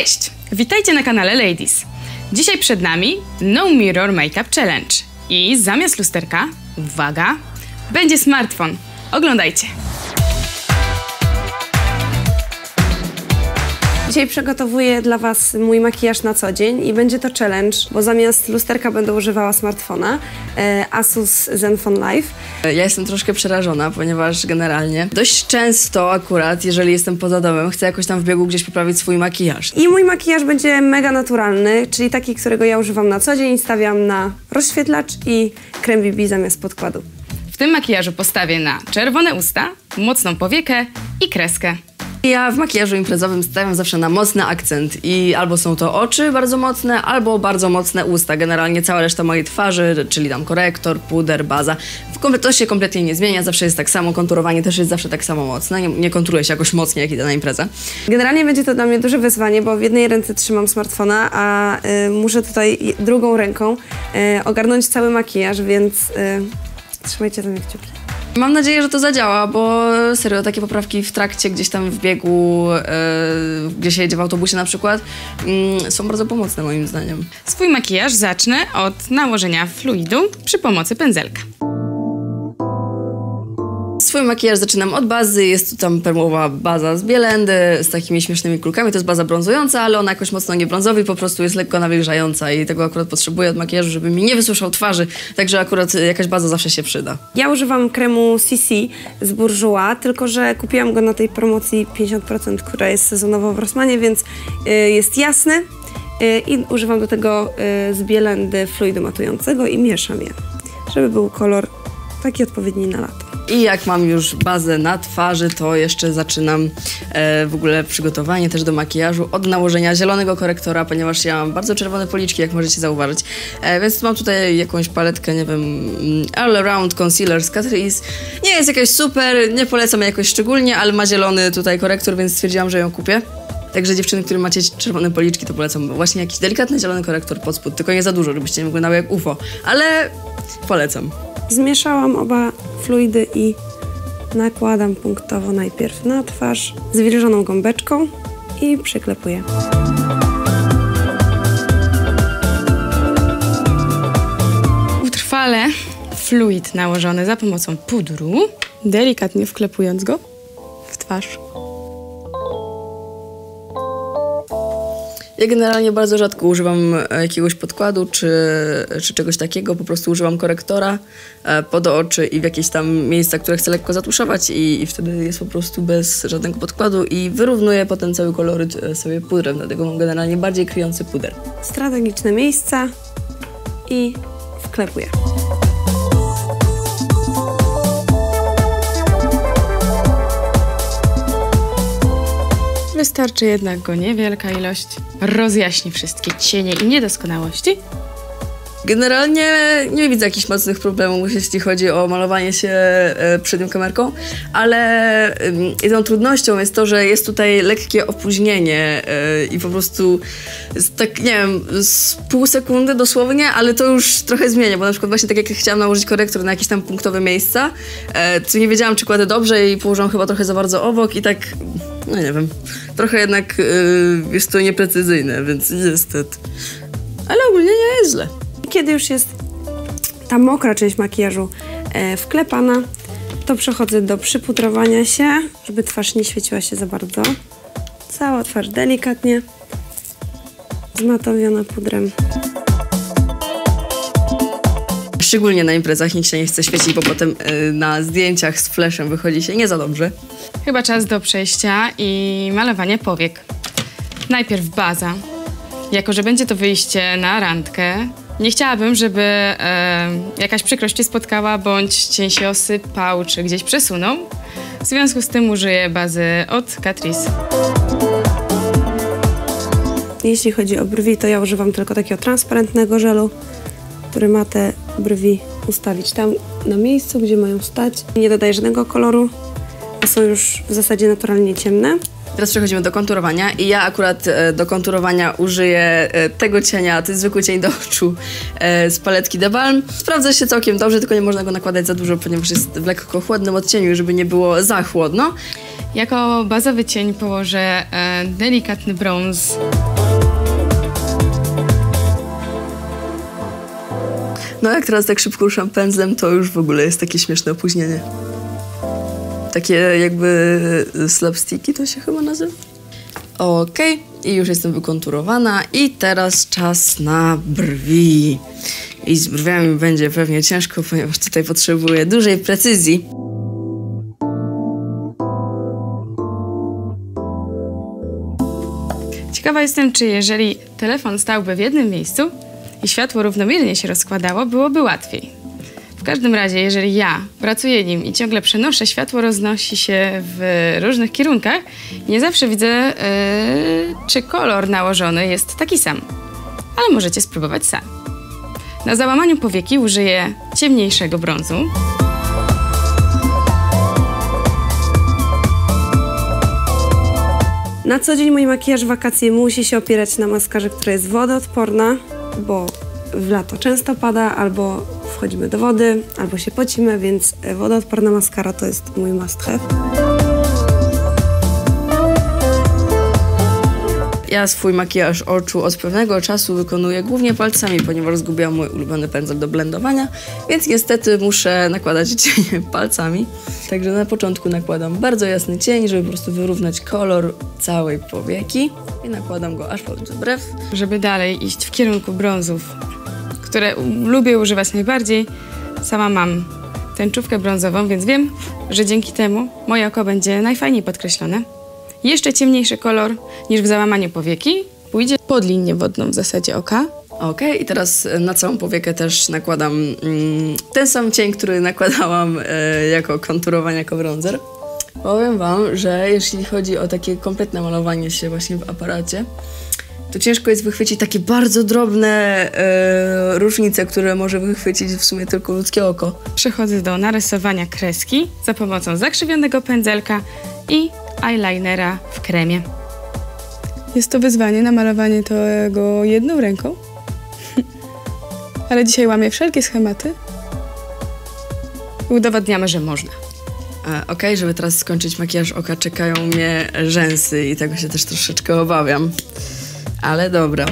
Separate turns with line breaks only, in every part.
Cześć! Witajcie na kanale Ladies. Dzisiaj przed nami No Mirror Makeup Challenge. I zamiast lusterka, uwaga, będzie smartfon. Oglądajcie.
Dzisiaj przygotowuję dla Was mój makijaż na co dzień i będzie to challenge, bo zamiast lusterka będę używała smartfona e, Asus Zenfone Live.
Ja jestem troszkę przerażona, ponieważ generalnie dość często akurat, jeżeli jestem poza domem, chcę jakoś tam w biegu gdzieś poprawić swój makijaż.
I mój makijaż będzie mega naturalny, czyli taki, którego ja używam na co dzień. Stawiam na rozświetlacz i krem BB zamiast podkładu.
W tym makijażu postawię na czerwone usta, mocną powiekę i kreskę.
Ja w makijażu imprezowym stawiam zawsze na mocny akcent i albo są to oczy bardzo mocne, albo bardzo mocne usta. Generalnie cała reszta mojej twarzy, czyli tam korektor, puder, baza. To się kompletnie nie zmienia, zawsze jest tak samo, konturowanie też jest zawsze tak samo mocne. Nie, nie konturuję się jakoś mocniej, jak idę na imprezę.
Generalnie będzie to dla mnie duże wyzwanie, bo w jednej ręce trzymam smartfona, a y, muszę tutaj drugą ręką y, ogarnąć cały makijaż, więc y, trzymajcie za mnie kciuki.
Mam nadzieję, że to zadziała, bo serio, takie poprawki w trakcie, gdzieś tam w biegu, e, gdzie się jedzie w autobusie na przykład, mm, są bardzo pomocne moim zdaniem.
Swój makijaż zacznę od nałożenia fluidu przy pomocy pędzelka.
Swój makijaż zaczynam od bazy, jest tu tam perłowa baza z bielendy z takimi śmiesznymi kulkami, to jest baza brązująca, ale ona jakoś mocno nie brązowa i po prostu jest lekko nawilżająca i tego akurat potrzebuję od makijażu, żeby mi nie wysuszał twarzy, także akurat y, jakaś baza zawsze się przyda.
Ja używam kremu CC z Bourjois, tylko że kupiłam go na tej promocji 50%, która jest sezonowo w Rossmanie, więc y, jest jasny. Y, I używam do tego z bielendy fluidu matującego i mieszam je, żeby był kolor taki odpowiedni na lato.
I jak mam już bazę na twarzy, to jeszcze zaczynam e, w ogóle przygotowanie też do makijażu od nałożenia zielonego korektora, ponieważ ja mam bardzo czerwone policzki, jak możecie zauważyć. E, więc mam tutaj jakąś paletkę, nie wiem, mm, All Around Concealer z Catrice. Nie jest jakaś super, nie polecam jej jakoś szczególnie, ale ma zielony tutaj korektor, więc stwierdziłam, że ją kupię. Także dziewczyny, które macie czerwone policzki, to polecam właśnie jakiś delikatny zielony korektor pod spód, tylko nie za dużo, żebyście nie wyglądały jak UFO, ale polecam.
Zmieszałam oba fluidy i nakładam punktowo najpierw na twarz zwilżoną gąbeczką i przyklepuję.
Utrwale fluid nałożony za pomocą pudru, delikatnie wklepując go w twarz.
Ja generalnie bardzo rzadko używam e, jakiegoś podkładu czy, czy czegoś takiego. Po prostu używam korektora e, pod oczy i w jakieś tam miejsca, które chcę lekko zatuszować i, i wtedy jest po prostu bez żadnego podkładu i wyrównuję potem cały koloryt e, sobie pudrem, dlatego mam generalnie bardziej kryjący puder.
Strategiczne miejsca i wklepuję.
Wystarczy jednak go niewielka ilość. Rozjaśni wszystkie cienie i niedoskonałości.
Generalnie nie widzę jakichś mocnych problemów, jeśli chodzi o malowanie się e, przed nią kamerką, ale jedną trudnością jest to, że jest tutaj lekkie opóźnienie e, i po prostu tak, nie wiem, z pół sekundy dosłownie, ale to już trochę zmienia, bo na przykład właśnie tak jak chciałam nałożyć korektor na jakieś tam punktowe miejsca, e, to nie wiedziałam, czy kładę dobrze i położyłam chyba trochę za bardzo obok i tak, no nie wiem, trochę jednak e, jest to nieprecyzyjne, więc niestety. Ale ogólnie nie jest źle.
Kiedy już jest ta mokra część makijażu e, wklepana, to przechodzę do przypudrowania się, żeby twarz nie świeciła się za bardzo. Cała twarz delikatnie zmatowiona pudrem.
Szczególnie na imprezach nikt się nie chce świecić, bo potem y, na zdjęciach z flashem wychodzi się nie za dobrze.
Chyba czas do przejścia i malowania powiek. Najpierw baza. Jako, że będzie to wyjście na randkę, nie chciałabym, żeby e, jakaś przykrość cię spotkała, bądź cień się osypał, czy gdzieś przesunął. W związku z tym użyję bazy od Catrice.
Jeśli chodzi o brwi, to ja używam tylko takiego transparentnego żelu, który ma te brwi ustawić tam na miejscu, gdzie mają stać. Nie dodaję żadnego koloru, są już w zasadzie naturalnie ciemne.
Teraz przechodzimy do konturowania i ja akurat e, do konturowania użyję e, tego cienia, to jest zwykły cień do oczu e, z paletki The Balm. Sprawdza się całkiem dobrze, tylko nie można go nakładać za dużo, ponieważ jest w lekko chłodnym odcieniu, żeby nie było za chłodno.
Jako bazowy cień położę e, delikatny brąz.
No jak teraz tak szybko ruszam pędzlem, to już w ogóle jest takie śmieszne opóźnienie. Takie jakby slapsticki to się chyba nazywa. Okej, i już jestem wykonturowana i teraz czas na brwi. I z brwiami będzie pewnie ciężko, ponieważ tutaj potrzebuję dużej precyzji.
Ciekawa jestem, czy jeżeli telefon stałby w jednym miejscu i światło równomiernie się rozkładało, byłoby łatwiej. W każdym razie, jeżeli ja pracuję nim i ciągle przenoszę, światło roznosi się w różnych kierunkach, nie zawsze widzę, yy, czy kolor nałożony jest taki sam. Ale możecie spróbować sami. Na załamaniu powieki użyję ciemniejszego brązu.
Na co dzień mój makijaż wakacje musi się opierać na maskarze, która jest wodoodporna, bo w lato często pada, albo wchodzimy do wody, albo się pocimy, więc e, wodoodporna maskara to jest mój must have.
Ja swój makijaż oczu od pewnego czasu wykonuję głównie palcami, ponieważ zgubiłam mój ulubiony pędzel do blendowania, więc niestety muszę nakładać cienie palcami. Także na początku nakładam bardzo jasny cień, żeby po prostu wyrównać kolor całej powieki i nakładam go aż pod brew.
Żeby dalej iść w kierunku brązów, które lubię używać najbardziej, sama mam tęczówkę brązową, więc wiem, że dzięki temu moje oko będzie najfajniej podkreślone. Jeszcze ciemniejszy kolor niż w załamaniu powieki pójdzie pod linię wodną w zasadzie oka.
Okej, i teraz na całą powiekę też nakładam mm, ten sam cień, który nakładałam e, jako konturowanie, jako bronzer. Powiem wam, że jeśli chodzi o takie kompletne malowanie się właśnie w aparacie, to ciężko jest wychwycić takie bardzo drobne e, różnice, które może wychwycić w sumie tylko ludzkie oko.
Przechodzę do narysowania kreski za pomocą zakrzywionego pędzelka i eyelinera w kremie. Jest to wyzwanie, namalowanie tego jedną ręką. Ale dzisiaj łamię wszelkie schematy. I udowadniamy, że można.
E, Okej, żeby teraz skończyć makijaż oka, czekają mnie rzęsy i tego się też troszeczkę obawiam. Ale dobra.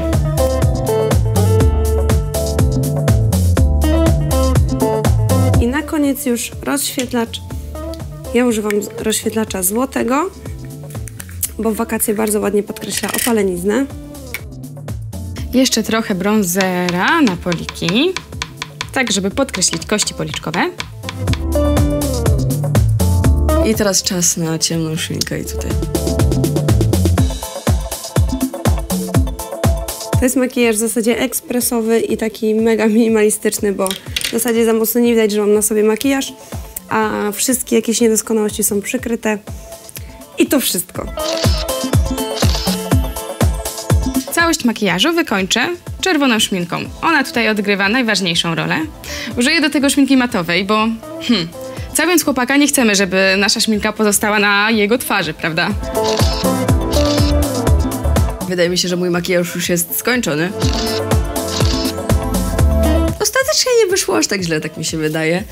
I na koniec już rozświetlacz. Ja używam rozświetlacza złotego, bo w wakacje bardzo ładnie podkreśla opaleniznę.
Jeszcze trochę bronzera na poliki, tak żeby podkreślić kości policzkowe.
I teraz czas na ciemną szminkę i tutaj.
To jest makijaż w zasadzie ekspresowy i taki mega minimalistyczny, bo w zasadzie za mocno nie widać, że mam na sobie makijaż, a wszystkie jakieś niedoskonałości są przykryte. I to wszystko.
Całość makijażu wykończę czerwoną szminką. Ona tutaj odgrywa najważniejszą rolę. Użyję do tego szminki matowej, bo hmm, całując chłopaka nie chcemy, żeby nasza szminka pozostała na jego twarzy, prawda?
Wydaje mi się, że mój makijaż już jest skończony. Ostatecznie nie wyszło aż tak źle, tak mi się wydaje.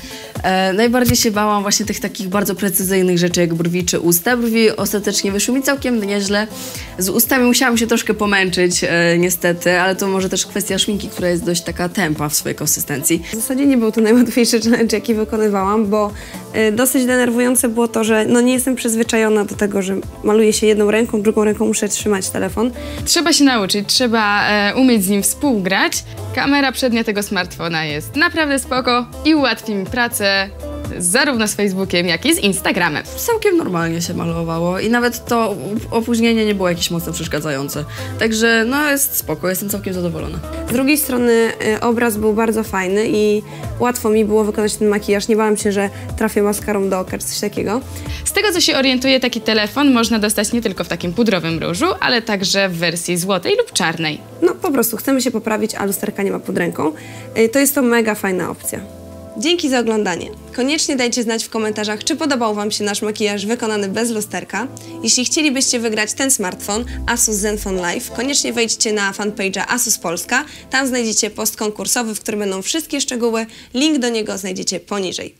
E, najbardziej się bałam właśnie tych takich bardzo precyzyjnych rzeczy jak brwi czy usta. Brwi ostatecznie wyszły mi całkiem nieźle. Z ustami musiałam się troszkę pomęczyć e, niestety, ale to może też kwestia szminki, która jest dość taka tempa w swojej konsystencji.
W zasadzie nie był to najłatwiejszy challenge, jaki wykonywałam, bo dosyć denerwujące było to, że no nie jestem przyzwyczajona do tego, że maluję się jedną ręką, drugą ręką muszę trzymać telefon.
Trzeba się nauczyć, trzeba e, umieć z nim współgrać. Kamera przednia tego smartfona jest naprawdę spoko i ułatwi mi pracę zarówno z Facebookiem, jak i z Instagramem.
Całkiem normalnie się malowało i nawet to opóźnienie nie było jakieś mocno przeszkadzające. Także no jest spoko, jestem całkiem zadowolona.
Z drugiej strony y, obraz był bardzo fajny i łatwo mi było wykonać ten makijaż. Nie bałam się, że trafię maskarą do oka czy coś takiego.
Z tego co się orientuję, taki telefon można dostać nie tylko w takim pudrowym różu, ale także w wersji złotej lub czarnej.
No po prostu chcemy się poprawić, a lusterka nie ma pod ręką. Y, To jest to mega fajna opcja. Dzięki za oglądanie. Koniecznie dajcie znać w komentarzach, czy podobał Wam się nasz makijaż wykonany bez lusterka. Jeśli chcielibyście wygrać ten smartfon Asus Zenfone Live, koniecznie wejdźcie na fanpage'a Asus Polska. Tam znajdziecie post konkursowy, w którym będą wszystkie szczegóły. Link do niego znajdziecie poniżej.